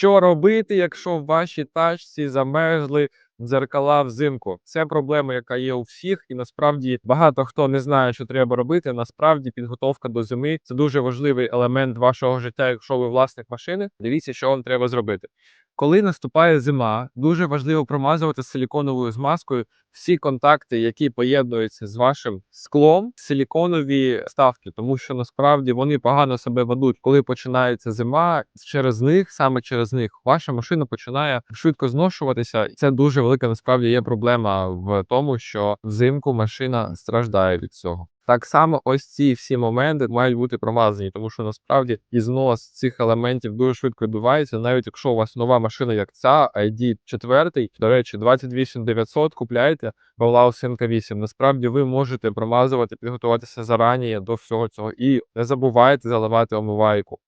Що робити, якщо в вашій тачці замерзли дзеркала взимку? Це проблема, яка є у всіх, і насправді багато хто не знає, що треба робити. Насправді, підготовка до зими це дуже важливий елемент вашого життя, якщо ви власник машини. Дивіться, що вам треба зробити. Коли наступає зима, дуже важливо промазувати силіконовою змазкою всі контакти, які поєднуються з вашим склом, силіконові ставки, тому що насправді вони погано себе ведуть, коли починається зима. Через них, саме через них, ваша машина починає швидко зношуватися. Це дуже велика насправді є проблема в тому, що взимку машина страждає від цього. Так само, ось ці всі моменти мають бути промазані, тому що насправді ізнос цих елементів дуже швидко відбувається. Навіть якщо у вас нова машина, як ця ID 4, до речі, 28900 купляєте Павла Осенка 8. Насправді ви можете промазувати, підготуватися зарані до всього цього. І не забувайте заливати омивайку.